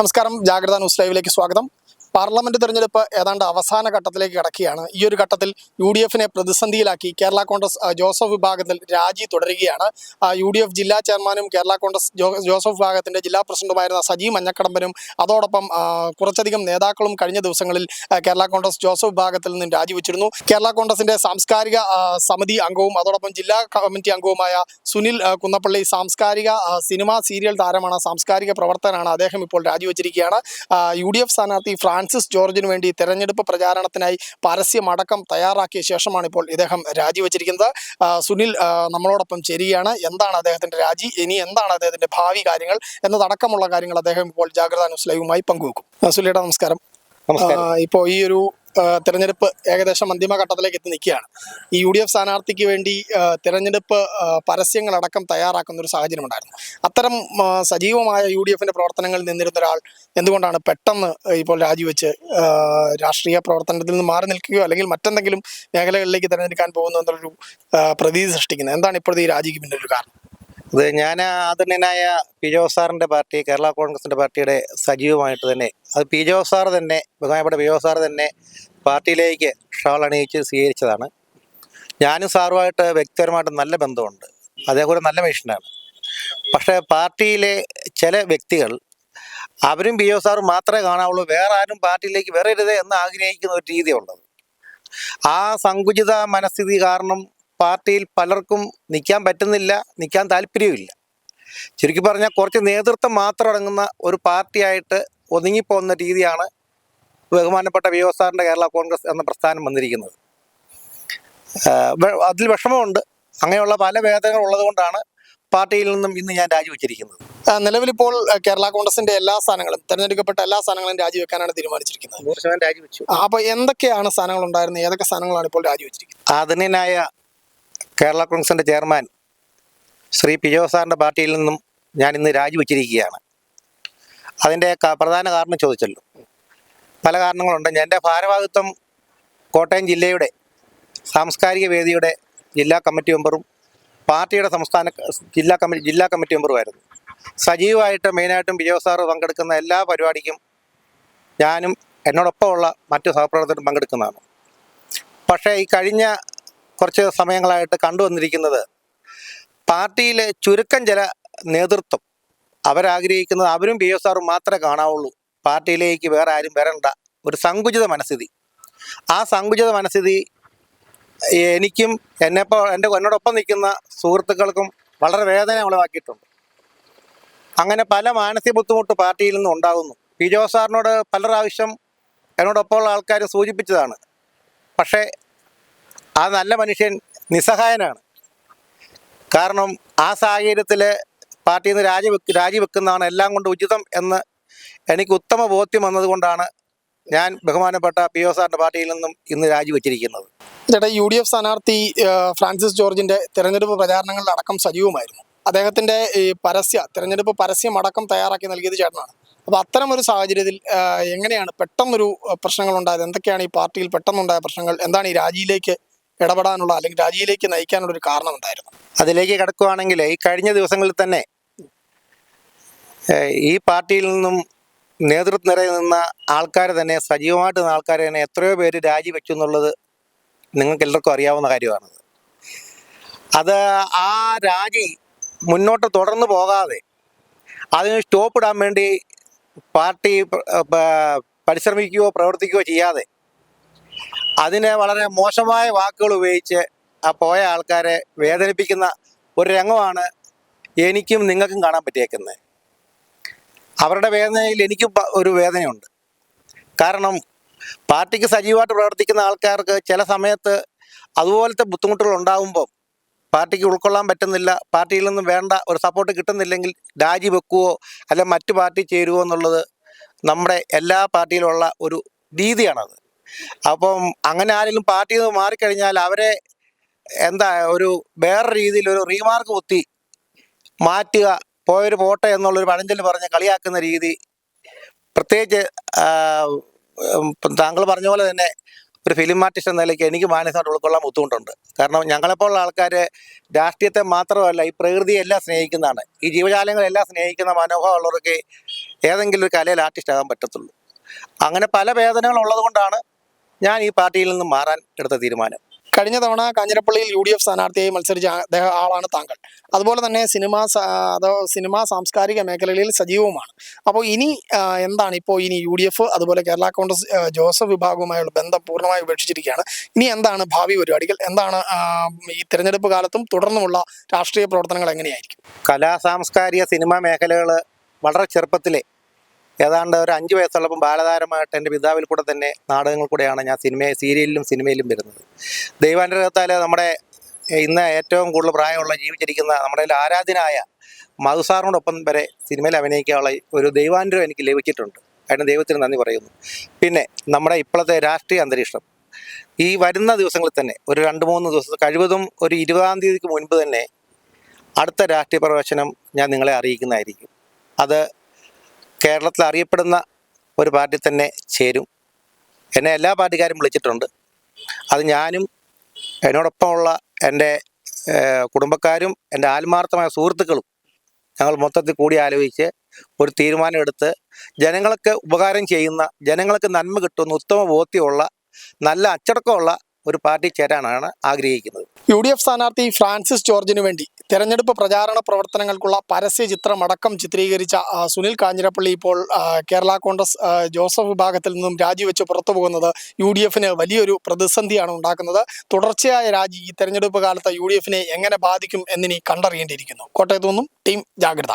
നമസ്കാരം. ജാഗ്രത ന്യൂസ് ലൈവിലേക്ക് സ്വാഗതം. പാർലമെന്റ് തെരഞ്ഞെടുപ്പ് ഏതാണ്ട് അവസാന ഘട്ടത്തിലേക്ക് കടക്കുകയാണ്. ഈ ഒരു ഘട്ടത്തിൽ യു ഡി എഫിനെ പ്രതിസന്ധിയിലാക്കി കേരള കോൺഗ്രസ് ജോസഫ് വിഭാഗത്തിൽ രാജി തുടരുകയാണ്. യു ഡി എഫ് ജില്ലാ ചെയർമാനും കേരള കോൺഗ്രസ് ജോസഫ് വിഭാഗത്തിന്റെ ജില്ലാ പ്രസിഡന്റുമായിരുന്ന സജി മഞ്ഞക്കടമ്പനും അതോടൊപ്പം കുറച്ചധികം നേതാക്കളും കഴിഞ്ഞ ദിവസങ്ങളിൽ കേരള കോൺഗ്രസ് ജോസഫ് വിഭാഗത്തിൽ നിന്നും രാജിവെച്ചിരുന്നു കേരള കോൺഗ്രസിന്റെ സാംസ്കാരിക സമിതി അംഗവും അതോടൊപ്പം ജില്ലാ കമ്മിറ്റി അംഗവുമായ സുനിൽ കുന്നപ്പള്ളി സാംസ്കാരിക സിനിമ സീരിയൽ താരമാണ് സാംസ്കാരിക പ്രവർത്തകനാണ് അദ്ദേഹം ഇപ്പോൾ രാജിവെച്ചിരിക്കുകയാണ് യു ഡി എഫ് സ്ഥാനാർത്ഥി ഫ്രാൻസിസ് ജോർജിന് വേണ്ടി തെരഞ്ഞെടുപ്പ് പ്രചാരണത്തിനായി പരസ്യമടക്കം തയ്യാറാക്കിയ ശേഷമാണ് ഇപ്പോൾ ഇദ്ദേഹം രാജിവെച്ചിരിക്കുന്നത്. സുനിൽ നമ്മളോടൊപ്പം ചേരുകയാണ്. എന്താണ് അദ്ദേഹത്തിന്റെ രാജി? ഇനി എന്താണ് അദ്ദേഹത്തിന്റെ ഭാവി കാര്യങ്ങൾ? എന്നതടക്കമുള്ള കാര്യങ്ങൾ അദ്ദേഹം ഇപ്പോൾ ജാഗ്രതാ ന്യൂസ് ലൈവുമായി പങ്കുവെക്കും സുലിയുടെ നമസ്കാരം. ഇപ്പോൾ ഈ ഒരു തെരഞ്ഞെടുപ്പ് ഏകദേശം അന്തിമഘട്ടത്തിലേക്ക് എത്തി നിൽക്കുകയാണ്. ഈ യു ഡി എഫ് സ്ഥാനാർത്ഥിക്ക് വേണ്ടി തെരഞ്ഞെടുപ്പ് പരസ്യങ്ങളടക്കം തയ്യാറാക്കുന്ന ഒരു സാഹചര്യം ഉണ്ടായിരുന്നു അത്തരം സജീവമായ യു ഡി എഫിന്റെ പ്രവർത്തനങ്ങളിൽ നിന്നിരുന്ന ഒരാൾ എന്തുകൊണ്ടാണ് പെട്ടെന്ന് ഇപ്പോൾ രാജിവെച്ച് രാഷ്ട്രീയ പ്രവർത്തനത്തിൽ നിന്ന് മാറി നിൽക്കുകയോ അല്ലെങ്കിൽ മറ്റെന്തെങ്കിലും മേഖലകളിലേക്ക് തിരഞ്ഞെടുക്കാൻ പോകുന്നു എന്നുള്ളൊരു പ്രതീതി സൃഷ്ടിക്കുന്നത്? എന്താണ് ഇപ്പോഴത്തെ ഈ രാജിക്ക് പിന്നിൽ ഒരു കാരണം? അത് ഞാൻ ആദരണീയനായ പി ജോസ് സാറിന്റെ പാർട്ടി കേരള കോൺഗ്രസിന്റെ പാർട്ടിയുടെ സജീവമായിട്ട് തന്നെ അത് പി ജോസ് സാർ തന്നെ ബഹുമാനപ്പെട്ട പി ജോസ് സാർ തന്നെ പാർട്ടിയിലേക്ക് ഷാൾ അണിയിച്ച് സ്വീകരിച്ചതാണ്. ഞാനും സാറുമായിട്ട് വ്യക്തിപരമായിട്ട് നല്ല ബന്ധമുണ്ട്. ഒരു നല്ല മനുഷ്യനാണ്. പക്ഷേ പാർട്ടിയിലെ ചില വ്യക്തികൾ അവരും പി ഒ സാറും മാത്രമേ കാണാവുള്ളൂ. വേറെ ആരും പാർട്ടിയിലേക്ക് വരരുത് എന്ന് ആഗ്രഹിക്കുന്ന ഒരു രീതിയുള്ളത്. ആ സങ്കുചിത മനസ്ഥിതി കാരണം പാർട്ടിയിൽ പലർക്കും നിൽക്കാൻ പറ്റുന്നില്ല നിൽക്കാൻ താല്പര്യവുമില്ല. ചുരുക്കി പറഞ്ഞാൽ കുറച്ച് നേതൃത്വം മാത്രം അടങ്ങുന്ന ഒരു പാർട്ടിയായിട്ട് ഒതുങ്ങിപ്പോകുന്ന രീതിയാണ് ബഹുമാനപ്പെട്ട വി ഒ സാറിന്റെ കേരള കോൺഗ്രസ് എന്ന പ്രസ്ഥാനം വന്നിരിക്കുന്നത്. അതിൽ വിഷമമുണ്ട്. അങ്ങനെയുള്ള പല വേദനകൾ ഉള്ളതുകൊണ്ടാണ് പാർട്ടിയിൽ നിന്നും ഇന്ന് ഞാൻ രാജിവെച്ചിരിക്കുന്നത്. നിലവിലിപ്പോൾ കേരള കോൺഗ്രസിന്റെ എല്ലാ സ്ഥാനങ്ങളും തെരഞ്ഞെടുക്കപ്പെട്ട എല്ലാ സ്ഥാനങ്ങളും രാജിവെക്കാനാണ് തീരുമാനിച്ചിരിക്കുന്നത്. നൂറ് ശതമാനം രാജിവെച്ചു. അപ്പൊ എന്തൊക്കെയാണ് സ്ഥാനങ്ങൾ ഉണ്ടായിരുന്നത് ഏതൊക്കെ സ്ഥാനങ്ങളാണ് ഇപ്പോൾ രാജിവെച്ചിരിക്കുന്നത്? ആദരണീയനായ കേരള കോൺഗ്രസിന്റെ ചെയർമാൻ ശ്രീ പി ജോ സാറിന്റെ പാർട്ടിയിൽ നിന്നും ഞാൻ ഇന്ന് രാജിവെച്ചിരിക്കുകയാണ്. അതിന്റെ പ്രധാന കാരണം ചോദിച്ചല്ലോ. പല കാരണങ്ങളുണ്ട്. എന്റെ ഭാരവാഹിത്വം കോട്ടയം ജില്ലയുടെ സാംസ്കാരിക വേദിയുടെ ജില്ലാ കമ്മിറ്റി മെമ്പറും പാർട്ടിയുടെ സംസ്ഥാന ജില്ലാ കമ്മിറ്റി ജില്ലാ കമ്മിറ്റി മെമ്പറുമായിരുന്നു. സജീവമായിട്ട് മെയിനായിട്ടും വിജയ സാറ് പങ്കെടുക്കുന്ന എല്ലാ പരിപാടിക്കും ഞാനും എന്നോടൊപ്പമുള്ള മറ്റു സഹപ്രവർത്തകരും പങ്കെടുക്കുന്നതാണ്. പക്ഷേ ഈ കഴിഞ്ഞ കുറച്ച് സമയങ്ങളായിട്ട് കണ്ടുവന്നിരിക്കുന്നത് പാർട്ടിയിലെ ചുരുക്കം ചില നേതൃത്വം അവരാഗ്രഹിക്കുന്നത് അവരും പി എസ് ആറും മാത്രമേ കാണാവുള്ളൂ. പാർട്ടിയിലേക്ക് വേറെ ആരും വരണ്ട ഒരു സങ്കുചിത മനസ്ഥിതി. ആ സങ്കുചിത മനസ്ഥിതി എനിക്കും എന്നെപ്പോ എന്റെ എന്നോടൊപ്പം നിൽക്കുന്ന സുഹൃത്തുക്കൾക്കും വളരെ വേദന ഉളവാക്കിയിട്ടുണ്ട്. അങ്ങനെ പല മാനസിക ബുദ്ധിമുട്ട് പാർട്ടിയിൽ നിന്നും ഉണ്ടാകുന്നു. പി ജോ സാറിനോട് പല പ്രാവശ്യം എന്നോടൊപ്പമുള്ള ആൾക്കാർ സൂചിപ്പിച്ചതാണ്. പക്ഷേ ആ നല്ല മനുഷ്യൻ നിസ്സഹായനാണ്. കാരണം ആ സാഹചര്യത്തിൽ പാർട്ടിയിൽ നിന്ന് രാജി രാജിവെക്കുന്നതാണ് എല്ലാം കൊണ്ട് ഉചിതം എന്ന് എനിക്ക് ഉത്തമ ബോധ്യം വന്നതുകൊണ്ടാണ് ഞാൻ ബഹുമാനപ്പെട്ട പി ഒ സാറിന്റെ പാർട്ടിയിൽ നിന്നും ഇന്ന് രാജിവെച്ചിരിക്കുന്നത്. ചേട്ടാ യു ഡി എഫ് സ്ഥാനാർത്ഥി ഫ്രാൻസിസ് ജോർജിന്റെ തെരഞ്ഞെടുപ്പ് പ്രചാരണങ്ങളിൽ അടക്കം സജീവമായിരുന്നു. അദ്ദേഹത്തിന്റെ ഈ പരസ്യ തെരഞ്ഞെടുപ്പ് പരസ്യം അടക്കം തയ്യാറാക്കി നൽകിയത് ചേട്ടനാണ്. അപ്പോൾ അത്തരം ഒരു സാഹചര്യത്തിൽ എങ്ങനെയാണ് പെട്ടെന്നൊരു പ്രശ്നങ്ങൾ ഉണ്ടായത് എന്തൊക്കെയാണ് ഈ പാർട്ടിയിൽ പെട്ടെന്നുണ്ടായ പ്രശ്നങ്ങൾ? എന്താണ് ഈ രാജിയിലേക്ക് ഇടപെടാനുള്ള അല്ലെങ്കിൽ രാജിയിലേക്ക് നയിക്കാനുള്ള ഒരു കാരണം എന്തായിരുന്നു അതിലേക്ക് കിടക്കുകയാണെങ്കിൽ ഈ കഴിഞ്ഞ ദിവസങ്ങളിൽ തന്നെ ഈ പാർട്ടിയിൽ നിന്നും നേതൃത്വനിരയിൽ നിന്ന ആൾക്കാർ തന്നെ സജീവമായിട്ട് നിന്ന ആൾക്കാർ തന്നെ എത്രയോ പേര് രാജിവെച്ചു എന്നുള്ളത് നിങ്ങൾക്ക് എല്ലാവർക്കും അറിയാവുന്ന കാര്യമാണ്. അത് ആ രാജി മുന്നോട്ട് തുടർന്ന് പോകാതെ അതിന് സ്റ്റോപ്പ് ഇടാൻ വേണ്ടി പാർട്ടി പരിശ്രമിക്കുകയോ പ്രവർത്തിക്കുകയോ ചെയ്യാതെ അതിനെ വളരെ മോശമായ വാക്കുകൾ ഉപയോഗിച്ച് ആ പോയ ആൾക്കാരെ വേദനിപ്പിക്കുന്ന ഒരു രംഗമാണ് എനിക്കും നിങ്ങൾക്കും കാണാൻ പറ്റിയേക്കുന്നത്. അവരുടെ വേദനയിൽ എനിക്കും ഒരു വേദനയുണ്ട്. കാരണം പാർട്ടിക്ക് സജീവമായിട്ട് പ്രവർത്തിക്കുന്ന ആൾക്കാർക്ക് ചില സമയത്ത് അതുപോലത്തെ ബുദ്ധിമുട്ടുകൾ ഉണ്ടാകുമ്പോൾ പാർട്ടിക്ക് ഉൾക്കൊള്ളാൻ പറ്റുന്നില്ല പാർട്ടിയിൽ നിന്നും വേണ്ട ഒരു സപ്പോർട്ട് കിട്ടുന്നില്ലെങ്കിൽ രാജി വെക്കുവോ അല്ലെ മറ്റു പാർട്ടി ചേരുവോ എന്നുള്ളത് നമ്മുടെ എല്ലാ പാർട്ടിയിലുള്ള ഒരു രീതിയാണത്. അപ്പം അങ്ങനെ ആരെങ്കിലും പാർട്ടിയിൽ നിന്ന് മാറിക്കഴിഞ്ഞാൽ അവരെ എന്താ ഒരു വേറെ രീതിയിൽ ഒരു റീമാർക്ക് കുത്തി മാറ്റുക പോയൊരു പോട്ടെ എന്നുള്ളൊരു പഴഞ്ചൊല്ല് പറഞ്ഞ് കളിയാക്കുന്ന രീതി പ്രത്യേകിച്ച് താങ്കൾ പറഞ്ഞ പോലെ തന്നെ ഒരു ഫിലിം ആർട്ടിസ്റ്റ് എന്ന നിലയ്ക്ക് എനിക്ക് മാനസികമായിട്ട് ഉൾക്കൊള്ളാൻ ബുദ്ധിമുട്ടുണ്ട്. കാരണം ഞങ്ങളെപ്പോലുള്ള ആൾക്കാർ രാഷ്ട്രീയത്തെ മാത്രമല്ല ഈ പ്രകൃതിയെ എല്ലാം സ്നേഹിക്കുന്നതാണ്. ഈ ജീവജാലങ്ങളെല്ലാം സ്നേഹിക്കുന്ന മനോഭാവമുള്ളവർക്ക് ഏതെങ്കിലും ഒരു കലയിൽ ആർട്ടിസ്റ്റ് ആകാൻ പറ്റത്തുള്ളൂ. അങ്ങനെ പല വേദനകൾ ഞാൻ ഈ പാർട്ടിയിൽ നിന്നും മാറാൻ എടുത്ത തീരുമാനം. കഴിഞ്ഞ തവണ കാഞ്ഞിരപ്പള്ളിയിൽ യു ഡി എഫ് സ്ഥാനാർത്ഥിയായി മത്സരിച്ച അദ്ദേഹം ആളാണ് താങ്കൾ. അതുപോലെ തന്നെ സിനിമാ അതോ സിനിമാ സാംസ്കാരിക മേഖലകളിൽ സജീവവുമാണ്. അപ്പോൾ ഇനി എന്താണ് ഇപ്പോൾ ഇനി യു ഡി എഫ് അതുപോലെ കേരള കോൺഗ്രസ് ജോസഫ് വിഭാഗവുമായുള്ള ബന്ധം പൂർണമായി ഉപേക്ഷിച്ചിരിക്കുകയാണ്. ഇനി എന്താണ് ഭാവി പരിപാടികൾ? എന്താണ് ഈ തിരഞ്ഞെടുപ്പ് കാലത്തും തുടർന്നുമുള്ള രാഷ്ട്രീയ പ്രവർത്തനങ്ങൾ എങ്ങനെയായിരിക്കും? കലാ സാംസ്കാരിക സിനിമാ മേഖലകൾ വളരെ ചെറുപ്പത്തിലെ ഏതാണ്ട് ഒരു അഞ്ച് വയസ്സുള്ളപ്പം ബാലതാരമായിട്ട് എന്റെ പിതാവിൽ കൂടെ തന്നെ നാടകങ്ങൾ കൂടെയാണ് ഞാൻ സിനിമ സീരിയലിലും സിനിമയിലും വരുന്നത്. ദൈവാനുഗ്രഹത്താൽ നമ്മുടെ ഇന്ന് ഏറ്റവും കൂടുതൽ പ്രായമുള്ള ജീവിച്ചിരിക്കുന്ന നമ്മുടെ ആരാധനായ മധുസാറിനോടൊപ്പം വരെ സിനിമയിൽ അഭിനയിക്കാനുള്ള ഒരു ദൈവാനുഗ്രഹം എനിക്ക് ലഭിച്ചിട്ടുണ്ട്. അതിന് ദൈവത്തിന് നന്ദി പറയുന്നു. പിന്നെ നമ്മുടെ ഇപ്പോഴത്തെ രാഷ്ട്രീയ അന്തരീക്ഷം. ഈ വരുന്ന ദിവസങ്ങളിൽ തന്നെ ഒരു രണ്ട് മൂന്ന് ദിവസം കഴിവതും ഒരു ഇരുപതാം തീയതിക്ക് മുൻപ് തന്നെ അടുത്ത രാഷ്ട്രീയ പ്രവേശനം ഞാൻ നിങ്ങളെ അറിയിക്കുന്നതായിരിക്കും. അത് കേരളത്തിൽ അറിയപ്പെടുന്ന ഒരു പാർട്ടി തന്നെ ചേരും. എന്നെ എല്ലാ പാർട്ടിക്കാരും വിളിച്ചിട്ടുണ്ട്. അത് ഞാനും എന്നോടൊപ്പമുള്ള എന്റെ കുടുംബക്കാരും എന്റെ ആത്മാർത്ഥമായ സുഹൃത്തുക്കളും ഞങ്ങൾ മൊത്തത്തിൽ കൂടി ആലോചിച്ച് ഒരു തീരുമാനമെടുത്ത് ജനങ്ങൾക്ക് ഉപകാരം ചെയ്യുന്ന ജനങ്ങൾക്ക് നന്മ കിട്ടുന്ന ഉത്തമ ബോധ്യമുള്ള നല്ല അച്ചടക്കമുള്ള ഒരു പാർട്ടി ചേരാനാണ് ആഗ്രഹിക്കുന്നത്. യു ഡി എഫ് സ്ഥാനാർത്ഥി ഫ്രാൻസിസ് ജോർജിനു വേണ്ടി തെരഞ്ഞെടുപ്പ് പ്രചാരണ പ്രവർത്തനങ്ങൾക്കുള്ള പരസ്യ ചിത്രമടക്കം ചിത്രീകരിച്ച സുനിൽ കാഞ്ഞിരപ്പള്ളി ഇപ്പോൾ കേരള കോൺഗ്രസ് ജോസഫ് വിഭാഗത്തിൽ നിന്നും രാജിവെച്ച് പുറത്തു പോകുന്നത് യു ഡി എഫിന് വലിയൊരു പ്രതിസന്ധിയാണ് ഉണ്ടാക്കുന്നത്. തുടർച്ചയായ രാജി ഈ തെരഞ്ഞെടുപ്പ് കാലത്ത് യു ഡി എഫിനെ എങ്ങനെ ബാധിക്കും എന്നിനി കണ്ടറിയേണ്ടിയിരിക്കുന്നു. കോട്ടയത്തു നിന്നും ടീം ജാഗ്രത.